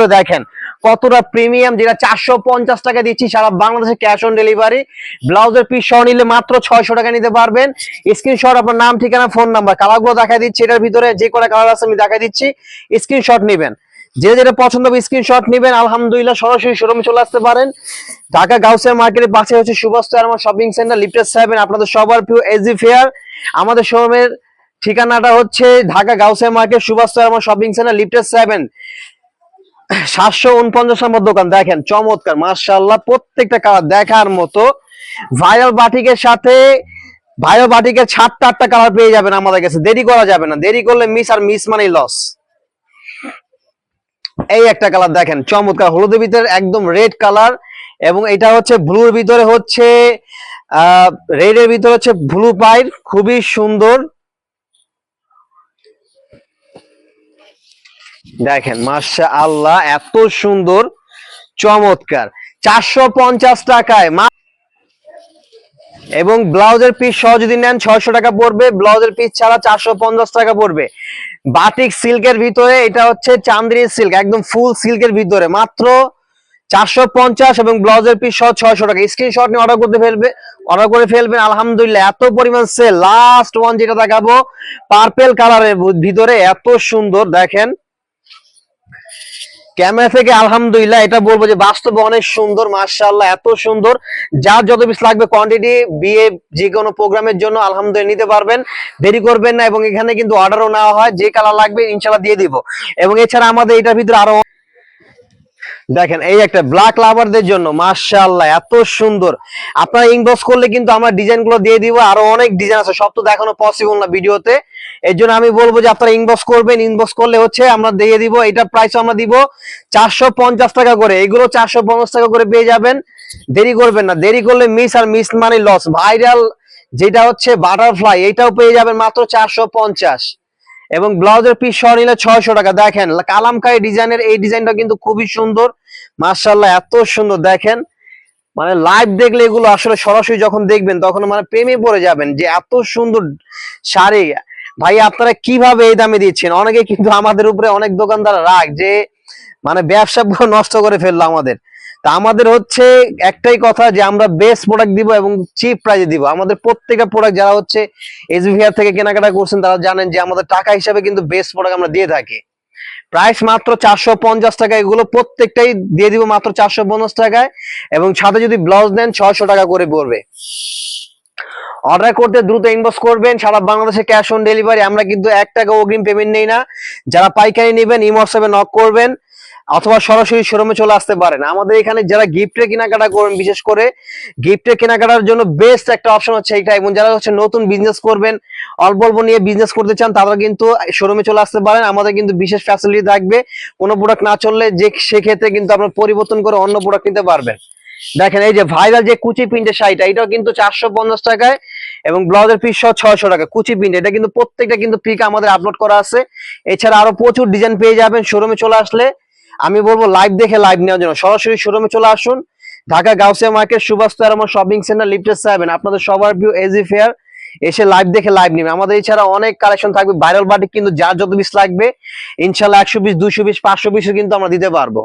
করে দেখেন, কতটা প্রিমিয়াম যেটা চারশো পঞ্চাশ টাকা দিচ্ছি, সারা বাংলাদেশে ক্যাশ অন ডেলিভারি ব্লাউজের পিস সহ নিলে মাত্র ছয়শো টাকা নিতে পারবেন। স্ক্রিনশট আপনার নাম, ঠিকানা ফোন নাম্বার কালারগুলো দেখা দিচ্ছি, এটার ভিতরে যে কটা কালার আছে আমি দেখা দিচ্ছি। স্ক্রিনশট নেবেন। যে যেটা পছন্দ হবে স্ক্রিনশট নেবেন। আলহামদুলিল্লাহ সরাসরি শোরুমে চলে আসতে পারেন। ঢাকা গাউসিয়া মার্কেটের পাশে হচ্ছে সুভাষ আমার শপিং সেন্টার লিফটেড সেভেন আপনাদের সবার প্রিয় এসি ফেয়ার আমাদের শোরুমের ঠিকানাটা হচ্ছে ঢাকা গাউসিয়া মার্কেট সুভাষ আমার শপিং সেন্টার লিফটেড সেভেন সাতশো উনপঞ্চাশ নম্বর দোকান, দেখেন, চমৎকার মার্শাল্লাহ প্রত্যেকটা কালার দেখার মতো। ভাইরাল বাটিকের সাথে, ভাইরাল বাটিকের সাতটা আটটা কালার পেয়ে যাবেন আমাদের কাছে, দেরি করা যাবে না, দেরি করলে মিস আর মিস মানেই লস এই একটা কালার দেখেন, চমৎকার, হলুদের ভিতরে একদম রেড কালার, এবং এটা হচ্ছে ব্লুর ভিতরে হচ্ছে, আহ রেড এর ভিতরে হচ্ছে ব্লু পাইর, খুবই সুন্দর। দেখেন মাসা আল্লাহ এত সুন্দর, চমৎকার। চারশো পঞ্চাশ টাকায় এবং ব্লাউজের পিস সহ যদি নেন, ছয়শো টাকা পড়বে। ব্লাউজের পিস ছাড়া চারশো পঞ্চাশ টাকা পড়বে। বাটিক সিল্কের ভিতরে, এটা হচ্ছে চান্দ্রি সিল্ক, একদম ফুল সিল্কের ভিতরে। মাত্র চারশো পঞ্চাশ এবং ব্লাউজের পিস সহ ছয়শো টাকা। স্ক্রিনশট নিয়ে অর্ডার করতে ফেলবে অর্ডার করে ফেলবেন, আলহামদুলিল্লাহ। এত পরিমাণ সেল লাস্ট ওয়ান যেটা দেখাবো পার্পেল কালারের ভিতরে, এত সুন্দর, দেখেন। ক্যামেরা থেকে আলহামদুলিল্লাহ এটা বলব যে বাস্তবে অনেক সুন্দর মার্শাল্লাহ এত সুন্দর। যার যত পিস লাগবে কোয়ান্টিটি বিয়ে যে কোনো প্রোগ্রামের জন্য আলহামদুলিল্লাহ নিতে পারবেন। দেরি করবেন না এবং এখানে কিন্তু অর্ডারও নেওয়া হয়, যে কালার লাগবে ইনশাল্লাহ দিয়ে দিব। এবং এছাড়া আমাদের এটার ভিতরে আরও দেখেন, এই একটা ব্ল্যাক লাভারদের জন্য মার্শাল্লাহ এত সুন্দর। আপনারা ইনবক্স করলে কিন্তু আমরা ডিজাইনগুলো দিয়ে দিব, আরও অনেক ডিজাইন আছে, সব তো দেখানো পসিবল না ভিডিওতে। এর জন্য আমি বলব যে আপনারা ইনবক্স করবেন ইনবক্স করলে হচ্ছে আমরা দিয়ে দিব, এটার প্রাইস আমরা দিব চারশো পঞ্চাশ টাকা করে। এগুলো চারশো পঞ্চাশ টাকা করে পেয়ে যাবেন। দেরি করবেন না, দেরি করলে মিস আর মিস মানে লস ভাইরাল যেটা হচ্ছে বাটারফ্লাই এটাও পেয়ে যাবেন মাত্র চারশো পঞ্চাশ। এবং ব্লাউজের পিস সহ নিলে ছয়শো টাকা। দেখেন কালামকারী ডিজাইনের এই ডিজাইনটা কিন্তু খুবই সুন্দর। মার্শাল্লাহ এত সুন্দর। দেখেন মানে লাইভ দেখলে এগুলো আসলে সরাসরি যখন দেখবেন, তখন মানে প্রেমে পড়ে যাবেন যে এত সুন্দর শাড়ি। ভাই, আপনারা কীভাবে এই দামে দিচ্ছেন? অনেকে কিন্তু আমাদের উপরে অনেক দোকানদার রাগ যে মানে ব্যবসা নষ্ট করে ফেলল আমাদের। তা আমাদের হচ্ছে একটাই কথা যে আমরা বেস্ট প্রোডাক্ট দিব এবং চিপ প্রাইজে দিব। আমাদের প্রত্যেকটা প্রোডাক্ট যারা হচ্ছে এসবিআর থেকে কেনাকাটা করছেন, তারা জানেন যে আমাদের টাকা হিসাবে কিন্তু বেস্ট প্রোডাক্ট আমরা দিয়ে থাকি। প্রাইস মাত্র চারশো পঞ্চাশ টাকা, এগুলো প্রত্যেকটাই দিয়ে দিব মাত্র চারশো পঞ্চাশ টাকায় এবং সাথে যদি ব্লাউজ নেন, ছয়শো টাকা করে পড়বে। অর্ডার করতে দ্রুত ইনবক্স করবেন, সারা বাংলাদেশে ক্যাশ অন ডেলিভারি আমরা কিন্তু এক টাকা অগ্রিম পেমেন্ট নেই না। যারা পাইকারি নেবেন ইমো হোয়াটসঅ্যাপে নক করবেন, অথবা সরাসরি শোরুমে চলে আসতে পারেন। আমাদের এখানে যারা গিফটের কেনাকাটা করবেন, বিশেষ করে গিফটের কেনাকাটার জন্য বেস্ট একটা অপশন হচ্ছে এইটা, এবং যারা হচ্ছে নতুন বিজনেস করবেন, অল্প অল্প নিয়ে বিজনেস করতে চান, তারা কিন্তু শোরুমে চলে আসতে পারেন। আমাদের কিন্তু বিশেষ ফ্যাসিলিটি থাকবে। কোনো প্রোডাক্ট না চললে যে, সেক্ষেত্রে কিন্তু আপনার পরিবর্তন করে অন্য প্রোডাক্ট নিতে পারবেন। দেখেন, এই যে ভাইরাল যে কুচি প্রিন্টের শাড়িটা, এটাও কিন্তু চারশো পঞ্চাশ টাকায় এবং ব্লাউজের পিস সহ ছয়শো টাকা। কুচি প্রিন্ট এটা কিন্তু প্রত্যেকটা কিন্তু পিক আমাদের আপলোড করা আছে। এছাড়া আরও প্রচুর ডিজাইন পেয়ে যাবেন শোরুমে চলে আসলে। আমি বলব লাইভ দেখে লাইভ নেওয়ার জন্য। সরাসরি শোরুমে চলে আসুন। ঢাকা গাউসিয়া মার্কেট, সুভাষ আমার শপিং সেন্টার লিফটেড সেভেন আপনাদের সবার ভিউ এজি ফেয়ার এসে লাইভ দেখে লাইভ নেবে। আমাদের এছাড়া অনেক কালেকশন থাকবে। ভাইরাল বাটিক কিন্তু যার যত পিস লাগবে, ইনশাল্লাহ একশো পিস দুইশো পিস পাঁচশো পিসও কিন্তু আমরা দিতে পারব।